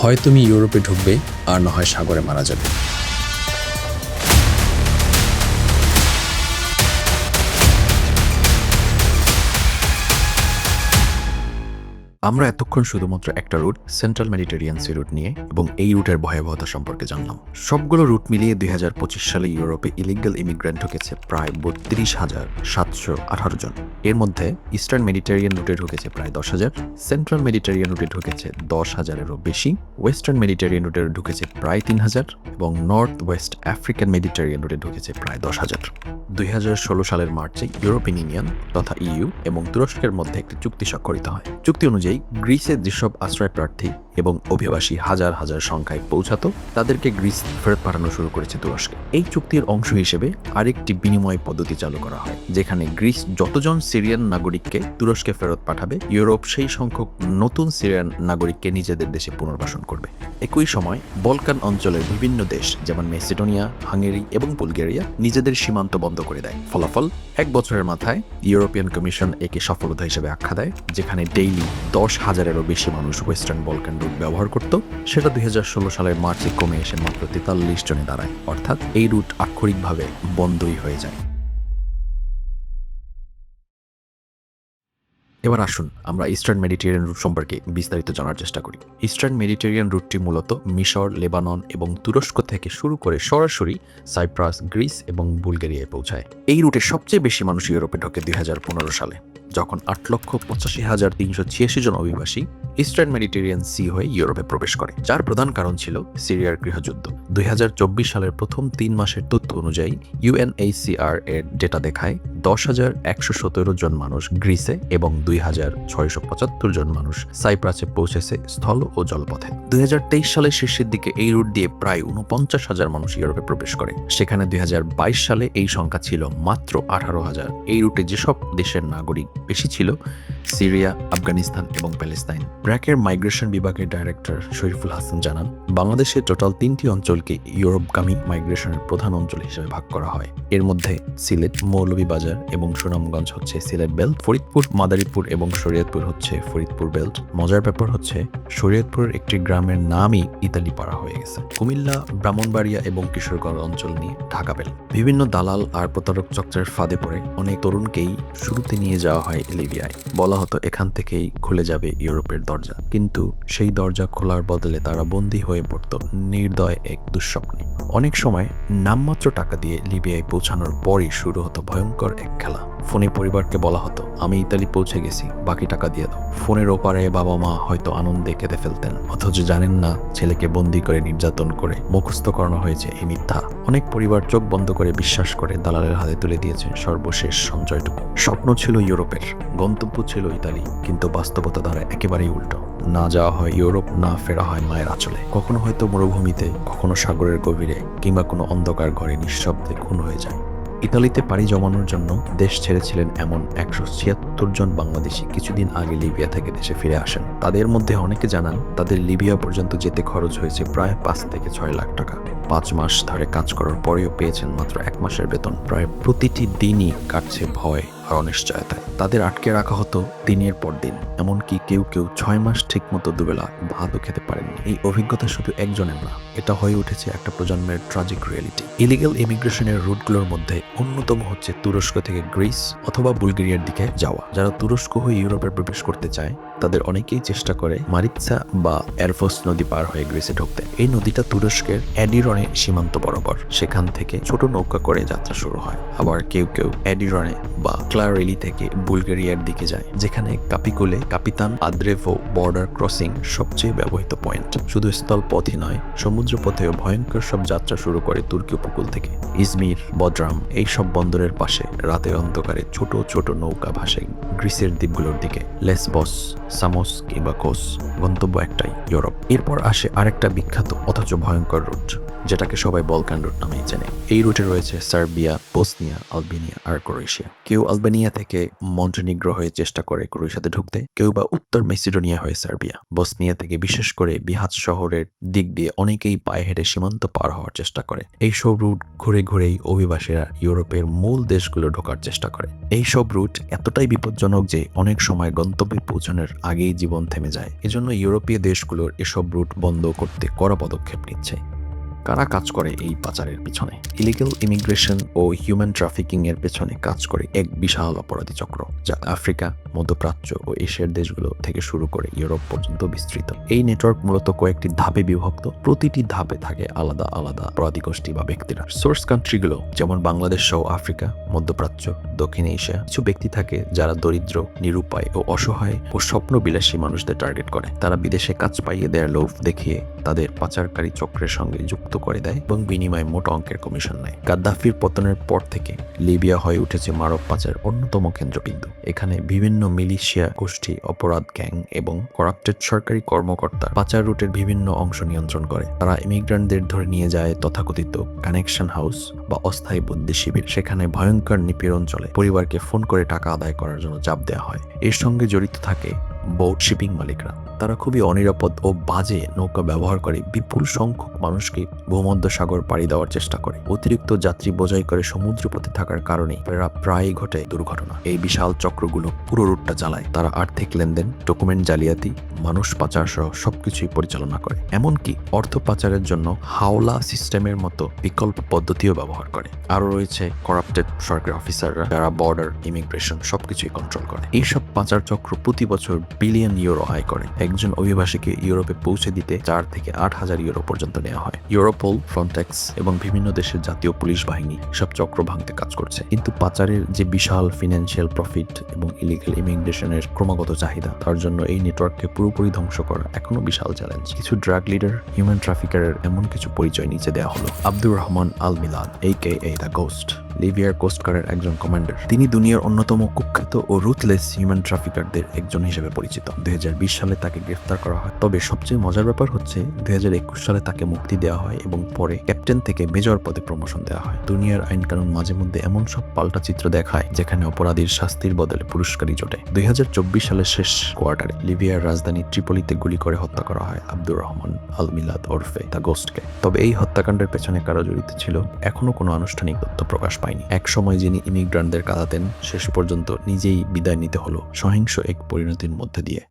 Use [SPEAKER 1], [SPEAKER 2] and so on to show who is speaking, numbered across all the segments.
[SPEAKER 1] হয় তুমি ইউরোপে ঢুকবে আর না হয় সাগরে মারা যাবে।
[SPEAKER 2] আমরা এতক্ষণ শুধুমাত্র একটা route central Mediterranean sea route নিয়ে এবং এই রুটের ভয়াবহতা সম্পর্কে জানলাম। সবগুলো রুট মিলিয়ে দুই হাজার পঁচিশ সালে ইউরোপে ইলিগাল ইমিগ্রেন্ট ঢুকেছে প্রায় বত্রিশ হাজার সাতশো আঠারো জন। এর মধ্যে ইস্টার্ন মেডিটেরিয়ান রুটে ঢুকেছে প্রায় দশ হাজার সেন্ট্রাল মেডিটেরিয়ান রুটে ঢুকেছে দশ হাজারেরও বেশি ওয়েস্টার্ন মেডিটেরিয়ান রুটে ঢুকেছে প্রায় তিন হাজার এবং নর্থ ওয়েস্ট আফ্রিকান মেডিটেরিয়ান রুটে ঢুকেছে প্রায় দশ হাজার। দুই সালের মার্চে ইউরোপিয়ান ইউনিয়ন তথা ইইউ এবং তুরস্কের মধ্যে একটি চুক্তি স্বাক্ষরিত হয়। চুক্তি অনুযায়ী গ্রিসের যেসব আশ্রয় প্রার্থী এবং অভিবাসী হাজার হাজার সংখ্যায় পৌঁছাতো, তাদেরকে গ্রিস ফেরত পাঠানো শুরু করেছে তুরস্কে। এই চুক্তির অংশ হিসেবে আরেকটি বিনিময় পদ্ধতি চালু করা হয়, যেখানে গ্রিস যতজন সিরিয়ান নাগরিককে তুরস্কে ফেরত পাঠাবে, ইউরোপ সেই সংখ্যক নতুন সিরিয়ান নাগরিককে নিজেদের দেশে পুনর্বাসন করবে। একই সময় বলকান অঞ্চলের বিভিন্ন দেশ, যেমন মেসিডোনিয়া, হাঙ্গেরি এবং বুলগেরিয়া, নিজেদের সীমান্ত বন্ধ করে দেয়। ফলাফল, এক বছরের মাথায় ইউরোপিয়ান কমিশন একে সফলতা হিসেবে আখ্যা দেয়, যেখানে ডেইলি দশ হাজারেরও বেশি মানুষ ওয়েস্টার্ন বলকান রুট ব্যবহার করত। সেটা দুই সালের মার্চে কমে এসে মাত্র তেতাল্লিশ জনে দাঁড়ায়। অর্থাৎ এই রুট আক্ষরিকভাবে বন্ধই হয়ে যায়। এবার আসুন আমরা ইস্টার্ন মেডিটেরিয়ান রুট সম্পর্কে বিস্তারিত জানার চেষ্টা করি। ইস্টার্ন মেডিটেরিয়ান রুটটি মূলত মিশর, লেবানন এবং তুরস্ক থেকে শুরু করে সরাসরি সাইপ্রাস, গ্রিস এবং বুলগেরিয়ায় পৌঁছায়। এই রুটে সবচেয়ে বেশি মানুষ ইউরোপে ঢোকে দুই হাজার পনেরো সালে। যখন আট লক্ষ পঁচাশি হাজার তিনশো ছিয়াশি জন অভিবাসী ইস্টার্ন মেডিটেরিয়ান সি হয়ে ইউরোপে প্রবেশ করে, যার প্রধান কারণ ছিল সিরিয়ার গৃহযুদ্ধ। দুই হাজার চব্বিশ সালের প্রথম তিন মাসের তথ্য অনুযায়ী ইউএনএইচসিআর এর ডেটা দেখায় দশ হাজার একশো সতেরো জন মানুষ গ্রিসে এবং দুই হাজার ছয়শো পঁচাত্তর জন মানুষ সাইপ্রাসে পৌঁছেছে স্থল ও জলপথে। দুই হাজার তেইশ সালের শেষের দিকে এই রুট দিয়ে প্রায় উনপঞ্চাশ হাজার মানুষ ইউরোপে প্রবেশ করে। সেখানে দুই হাজার বাইশ সালে এই সংখ্যা ছিল মাত্র আঠারো হাজার। এই রুটে যেসব দেশের নাগরিক বেশি ছিল। সিরিয়া, আফগানিস্তান এবং প্যালেস্তাইন। ব্র্যাকের মাইগ্রেশন বিভাগের ডাইরেক্টর শরীফুল হাসান জানান বাংলাদেশের টোটাল তিনটি অঞ্চলকে ইউরোপগামী মাইগ্রেশনের প্রধান অঞ্চল হিসেবে ভাগ করা হয়। এর মধ্যে সিলেট, মৌলভীবাজার এবং সুনামগঞ্জ হচ্ছে সিলেট বেল্ট, ফরিদপুর, মাদারীপুর এবং শরীয়তপুর হচ্ছে ফরিদপুর বেল্ট। মজার ব্যাপার হচ্ছে, শরীয়তপুরের একটি গ্রামের নামই ইতালি পাড়া হয়ে গেছে। কুমিল্লা, ব্রাহ্মণবাড়িয়া এবং কিশোরগঞ্জ অঞ্চল নিয়ে ঢাকা বেল্ট। বিভিন্ন দালাল আর প্রতারক চক্রের ফাঁদে পড়ে অনেক তরুণকেই শুরুতে নিয়ে যাওয়া হয় লিবিয়ায়। বলা হতো এখান থেকেই খুলে যাবে ইউরোপের দরজা। কিন্তু সেই দরজা খোলার বদলে তারা বন্দী হয়ে পড়ত নির্দয় এক দুঃস্বপ্নে। অনেক সময় নামমাত্র টাকা দিয়ে লিবিয়ায় পৌঁছানোর পরই শুরু হতো ভয়ঙ্কর এক খেলা। ফোনে পরিবারকে বলা হতো, আমি ইতালি পৌঁছে গেছি, বাকি টাকা দিয়ে দাও। ফোনের ওপারে বাবা মা হয়তো আনন্দে কেঁদে ফেলতেন। অথচ জানেন না, ছেলেকে বন্দি করে নির্যাতন করে মুখস্থ করানো হয়েছে এই মিথ্যা। অনেক পরিবার চোখ বন্ধ করে বিশ্বাস করে দালালের হাতে তুলে দিয়েছেন সর্বশেষ সঞ্চয়টুকু। স্বপ্ন ছিল ইউরোপের, গন্তব্য ছিল ইতালি, কিন্তু বাস্তবতা দ্বারা একেবারেই উল্টো। না যাওয়া হয় ইউরোপ, না ফেরা হয় মায়ের আঁচলে। কখনো হয়তো মরুভূমিতে, কখনো সাগরের গভীরে, কিংবা কোনো অন্ধকার ঘরে নিঃশব্দে খুন হয়ে যায়। ইতালিতে পাড়ি জমানোর জন্য দেশ ছেড়েছিলেন এমন একশো ছিয়াত্তর জন বাংলাদেশি কিছুদিন আগে লিবিয়া থেকে দেশে ফিরে আসেন। তাদের মধ্যে অনেকে জানান, তাদের লিবিয়া পর্যন্ত যেতে খরচ হয়েছে প্রায় পাঁচ থেকে ছয় লাখ টাকা। পাঁচ মাস ধরে কাজ করার পরেও পেয়েছেন মাত্র এক মাসের বেতন। প্রায় প্রতিটি দিনই কাটছে ভয়। আর অনিশ্চয়তায় তাদের আটকে রাখা হতো দিনের পর দিন, এমনকি কেউ কেউ ছয় মাস ঠিক মতো দুবেলা ভাতও খেতে পারেননি। এই অভিজ্ঞতা শুধু একজনের না, এটা হয়ে উঠেছে একটা প্রজন্মের ট্রাজিক রিয়েলিটি ইলিগাল ইমিগ্রেশনের রুটগুলোর মধ্যে অন্যতম হচ্ছে তুরস্ক থেকে গ্রিস অথবা বুলগেরিয়ার দিকে যাওয়া। যারা তুরস্ক হয়ে ইউরোপে প্রবেশ করতে চায়, তাদের অনেকেই চেষ্টা করে মারিৎসা বা এয়ারফোর্স নদী পার হয়ে গ্রিসে ঢুকতে। এই নদীটা তুরস্কের অ্যাডিরনে সীমান্ত বরাবর। সেখান থেকে ছোট নৌকা করে যাত্রা শুরু হয়। আবার কেউ কেউ অ্যাডিরনে বা ক্লারেলি থেকে বুলগেরিয়ার দিকে যায়, যেখানে কাপিকুলে কাপিতান আদ্রেভো বর্ডার ক্রসিং সবচেয়ে ব্যবহৃত পয়েন্ট। শুধু স্থলপথই নয় সমুদ্র পথেও ভয়ঙ্কর সব যাত্রা শুরু করে তুর্কি উপকূল থেকে। ইজমির, বদ্রাম এই সব বন্দরের পাশে রাতের অন্ধকারে ছোট ছোট নৌকা ভাসে গ্রিসের দ্বীপগুলোর দিকে। লেসবস, সামোস কিংবা কোস, গন্তব্য একটাই, ইউরোপ। এরপর আসে আরেকটা বিখ্যাত, অথচ ভয়ঙ্কর রুট, যেটাকে সবাই বলকান রুট নামেই চেনে। এই রুটে রয়েছে সার্বিয়া, বোসনিয়া, আলবেনিয়া আর ক্রোয়েশিয়া। কেউ আলবেনিয়া আলবেনিয়া থেকে মন্টেনিগ্রো হয়ে চেষ্টা করে ক্রোয়েশিয়াতে ঢুকতে, কেউ বা উত্তর মেসিডোনিয়া হয়ে সার্বিয়া। বসনিয়া থেকে বিশেষ করে বিহাত শহরের দিক দিয়ে অনেকেই পায়ে হেঁটে সীমান্ত পার হওয়ার চেষ্টা করে। এই সব রুট ঘুরে ঘুরেই অভিবাসীরা ইউরোপের মূল দেশগুলো ঢোকার চেষ্টা করে। এই সব রুট এতটাই বিপজ্জনক যে অনেক সময় গন্তব্যে পৌঁছানোর আগেই জীবন থেমে যায়। এজন্য ইউরোপীয় দেশগুলোর এসব রুট বন্ধ করতে কড়া পদক্ষেপ নিচ্ছে। কারা কাজ করে এই পাচারের পিছনে? ইলিগাল ইমিগ্রেশন ও হিউম্যান ট্রাফিকিং এর পেছনে কাজ করে এক বিশাল অপরাধী চক্র, যা আফ্রিকা, মধ্যপ্রাচ্য ও এশিয়ার দেশগুলো থেকে শুরু করে ইউরোপ পর্যন্ত বিস্তৃত। এই নেটওয়ার্ক মূলত কয়েকটি ধাপে বিভক্ত। প্রতিটি ধাপে থাকে আলাদা আলাদা অপরাধী গোষ্ঠী বা ব্যক্তিরা। সোর্স কান্ট্রিগুলো যেমন বাংলাদেশ সহ আফ্রিকা, মধ্যপ্রাচ্য, দক্ষিণ এশিয়া, কিছু ব্যক্তি থাকে যারা দরিদ্র, নিরুপায় ও অসহায় ও স্বপ্নবিলাসী মানুষদের টার্গেট করে। তারা বিদেশে কাজ পাইয়ে দেওয়ার লোভ দেখিয়ে তাদের পাচারকারী চক্রের সঙ্গে যুক্ত করে দেয় এবং বিনিময়ে মোটা অঙ্কের কমিশন নেয়। গাদ্দাফির পতনের পর থেকে লিবিয়া হয়ে উঠেছে মানব পাচার অন্যতম কেন্দ্রবিন্দু। এখানে বিভিন্ন মিলিশিয়া গোষ্ঠী, অপরাধ গ্যাং এবং করাপ্টেড সরকারি কর্মকর্তা পাচার রুটের বিভিন্ন অংশ নিয়ন্ত্রণ করে। তারা ইমিগ্রান্টদের ধরে নিয়ে যায় তথাকথিত কানেকশন হাউস বা অস্থায়ী বন্দি শিবির। সেখানে ভয়ঙ্কর নিপীড়ন চলে। পরিবারকে ফোন করে টাকা আদায় করার জন্য চাপ দেওয়া হয়। এর সঙ্গে জড়িত থাকে বোট শিপিং মালিকরা। তারা খুবই অনিরাপদ ও বাজে নৌকা ব্যবহার করে। বিপুল সংখ্যক মানুষকে ভূমধ্য সাগর পাড়ি দেওয়ার চেষ্টা করে। অতিরিক্ত যাত্রী বোঝাই করে সমুদ্রপথে থাকার কারণে এরা প্রায় ঘটে দুর্ঘটনা। এই বিশাল চক্রগুলো পুরো রুটটা চালায়। তারা আর্থিক লেনদেন, ডকুমেন্ট জালিয়াতি, মানুষ পাচার সহ সবকিছুই পরিচালনা করে। এমনকি অর্থ পাচারের জন্য হাওলা সিস্টেমের মতো বিকল্প পদ্ধতিও ব্যবহার করে। আরও রয়েছে করাপ্টেড সরকারি অফিসাররা যারা বর্ডার, ইমিগ্রেশন সবকিছুই কন্ট্রোল করে। এইসব পাচার চক্র প্রতি বছর বিলিয়ন ইউরো আয় করে। একজন অভিবাসীকে ইউরোপে পৌঁছে দিতে চার থেকে আট হাজার ইউরো পর্যন্ত নেওয়া হয়। ইউরোপোল, ফ্রন্টেক্স এবং বিভিন্ন দেশের জাতীয় পুলিশ বাহিনী সব চক্র ভাঙতে কাজ করছে। কিন্তু পাচারের যে বিশাল ফিনান্সিয়াল প্রফিট এবং ইলিগাল ইমিগ্রেশনের ক্রমাগত চাহিদা, তার জন্য এই নেটওয়ার্ককে পুরোপুরি ধ্বংস করা এখনও বিশাল চ্যালেঞ্জ কিছু ড্রাগ লিডার হিউম্যান ট্রাফিকারের এমন কিছু পরিচয় নিচে দেওয়া হলো। আব্দুর রহমান আল মিলাদ এই কে এই দ্য গোস্ট লিবিয়ার কোস্টগার্ডের একজন কমান্ডার। তিনি দুনিয়ার অন্যতম কুখ্যাত ও রুথলেস হিউম্যান ট্রাফিকারদের একজন হিসেবে পরিচিত। দুই হাজার বিশ সালে তাকে গ্রেফতার করা হয়। তবে সবচেয়ে মজার ব্যাপার হচ্ছে, দুই সালে তাকে মুক্তি দেওয়া হয় এবং পরে ক্যাপ্টেন থেকে মেজর পদে প্রমোশন দেওয়া হয়। দুনিয়ার আইন কানুন মাঝে মধ্যে এমন সব পাল্টা চিত্র দেখায়, যেখানে অপরাধীর শাস্তির বদলে পুরস্কারই জোটে। দুই হাজার চব্বিশ সালের শেষ কোয়ার্টারে লিবিয়ার রাজধানী ট্রিপলিতে গুলি করে হত্যা করা হয় আব্দুর রহমান আল মিলাদ ওরফে, দ্য গোস্টকে। তবে এই হত্যাকাণ্ডের পেছনে কারা জড়িত ছিল এখনও কোনো আনুষ্ঠানিক তথ্য প্রকাশ পায়নি এক সময় যিনি ইমিগ্রান্টদের কাঁদাতেন, শেষ পর্যন্ত নিজেই বিদায় নিতে হলো সহিংস এক পরিণতির মধ্যে দিয়ে।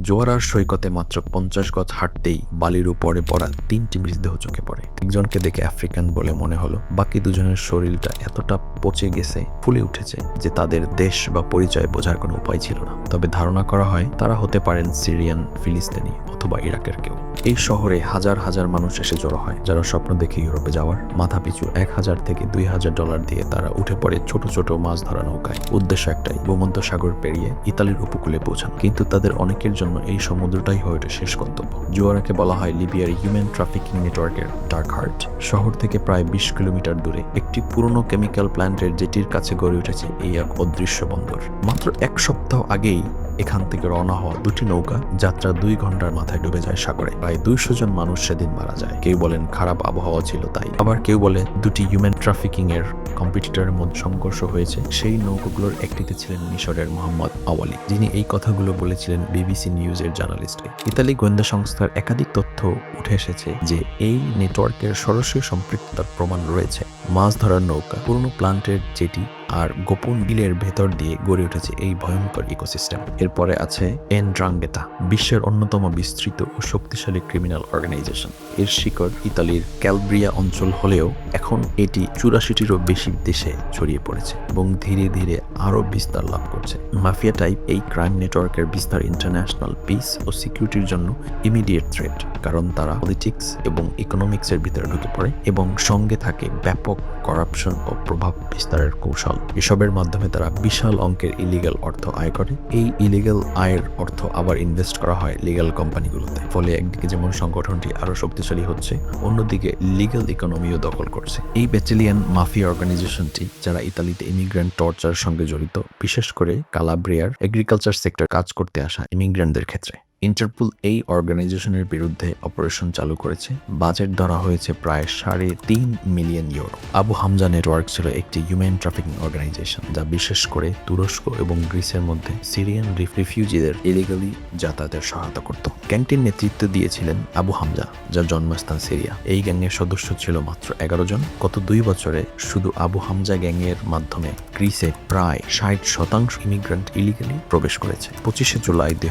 [SPEAKER 2] জোয়ারার সৈকতে মাত্র পঞ্চাশ গজ হাঁটতেই বালির উপরে পড়া তিনটি মৃতদেহ চোখে পড়ে। একজনকে দেখে আফ্রিকান বলে মনে হলো, বাকি দুজনের শরীরটা এতটা পচে গেছে, ফুলে উঠেছে, যে তাদের দেশ বা পরিচয় বোঝার কোনো উপায় ছিল না। তবে ধারণা করা হয়, তারা হতে পারেন সিরিয়ান, ফিলিস্তিনি অথবা ইরাকের কেউ। এই শহরে হাজার হাজার মানুষ এসে জড়ো হয়, যারা স্বপ্ন দেখে ইউরোপে যাওয়ার। মাথা পিছু এক হাজার থেকে দুই হাজার ডলার দিয়ে তারা উঠে পড়ে ছোট ছোট মাছ ধরা নৌকায়। উদ্দেশ্য একটাই ভূমধ্য সাগর পেরিয়ে ইতালির উপকূলে পৌঁছান। কিন্তু তাদের অনেকের জন্য এই সমুদ্রটাই হয়ে ওঠে শেষ গন্তব্য। জুয়ারাকে বলা হয় লিবিয়ার হিউম্যান ট্রাফিকিং নেটওয়ার্কের ডার্ক হার্ট। শহর থেকে প্রায় বিশ কিলোমিটার দূরে একটি পুরনো কেমিক্যাল প্ল্যান্টের যেটির কাছে গড়ে উঠেছে এই এক অদৃশ্য বন্দর। মাত্র এক সপ্তাহ আগেই এখান থেকে রওনা হওয়া দুটি নৌকা যাত্রা দুই ঘণ্টার মাথায় ডুবে যায় সাগরে। প্রায় দুইশো জন মানুষ সেদিন মারা যায়। কেউ বলেন খারাপ আবহাওয়া ছিল তাই। আবার কেউ বলে দুটি হিউম্যান ট্রাফিকিং এর কম্পিটিটরের মধ্যে সংঘর্ষ হয়েছে। সেই নৌকাগুলোর একটিতে ছিলেন মিশরের মোহাম্মদ আওয়ালি, যিনি এই কথাগুলো বলেছিলেন বিবিসি নিউজের জার্নালিস্টকে ইতালি গোয়েন্দা সংস্থার একাধিক তথ্য উঠে এসেছে যে এই নেটওয়ার্কের সরাসরি সম্পৃক্ততার প্রমাণ রয়েছে। মাছ ধরার নৌকা, পুরনো প্লান্টের যেটি আর গোপন বিলের ভেতর দিয়ে গড়ে উঠেছে এই ভয়ঙ্কর ইকোসিস্টেম। এরপরে আছে এন ড্রাঙ্গেতা বিশ্বের অন্যতম বিস্তৃত ও শক্তিশালী ক্রিমিনাল অর্গানাইজেশন। এর শিকড় ইতালির ক্যালব্রিয়া অঞ্চল হলেও এখন এটি চুরাশিটিরও বেশি দেশে ছড়িয়ে পড়েছে এবং ধীরে ধীরে আরও বিস্তার লাভ করছে। মাফিয়া টাইপ এই ক্রাইম নেটওয়ার্কের বিস্তার ইন্টারন্যাশনাল পিস ও সিকিউরিটির জন্য ইমিডিয়েট থ্রেট, কারণ তারা পলিটিক্স এবং ইকোনমিক্সের ভিতরে ঢুকে পড়ে এবং সঙ্গে থাকে ব্যাপক করাপশন ও প্রভাব বিস্তারের কৌশল। এসবের মাধ্যমে তারা বিশাল অঙ্কের ইলিগাল অর্থ আয় করে। এই ইলিগাল আয়ের অর্থ আবার ইনভেস্ট করা হয় লিগাল কোম্পানিগুলোতে ফলে একদিকে যেমন সংগঠনটি আরও শক্তিশালী হচ্ছে, অন্যদিকে লিগাল ইকোনমিও দখল করছে। এই ব্যাচেলিয়ান মাফিয়া অর্গানাইজেশনটি যারা ইতালিতে ইমিগ্রেন্ট টর্চার সঙ্গে জড়িত, বিশেষ করে কালাব্রিয়ার এগ্রিকালচার সেক্টর কাজ করতে আসা ইমিগ্রেন্টদের ক্ষেত্রে। ইন্টারপোল এই অর্গানাইজেশনের বিরুদ্ধে অপারেশন চালু করেছে। বাজেট ধরা হয়েছে প্রায় সাড়ে তিন million euro. Abu Hamza network ছিল একটি হিউম্যান ট্রাফিকিং অর্গানাইজেশন যা বিশেষ করে তুরস্ক এবং গ্রিসের মধ্যে সিরিয়ান রিফিউজিদের ইলিগালি যাতায়াতের সহায়তা করত। গ্যাংটির নেতৃত্ব দিয়েছিলেন আবু হামজা, যার জন্মস্থান সিরিয়া। এই গ্যাংয়ের সদস্য ছিল মাত্র এগারো জন। গত দুই বছরে শুধু আবু হামজা গ্যাংয়ের মাধ্যমে গ্রিসে প্রায় ষাট শতাংশ ইমিগ্রান্ট ইলিগালি প্রবেশ করেছে। পঁচিশে জুলাই দুই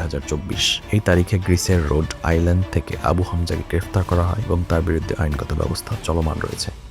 [SPEAKER 2] এই তারিখে গ্রিসের রোড আইল্যান্ড থেকে আবু হামজাকে গ্রেফতার করা হয় এবং তার বিরুদ্ধে আইনগত ব্যবস্থা চলমান রয়েছে।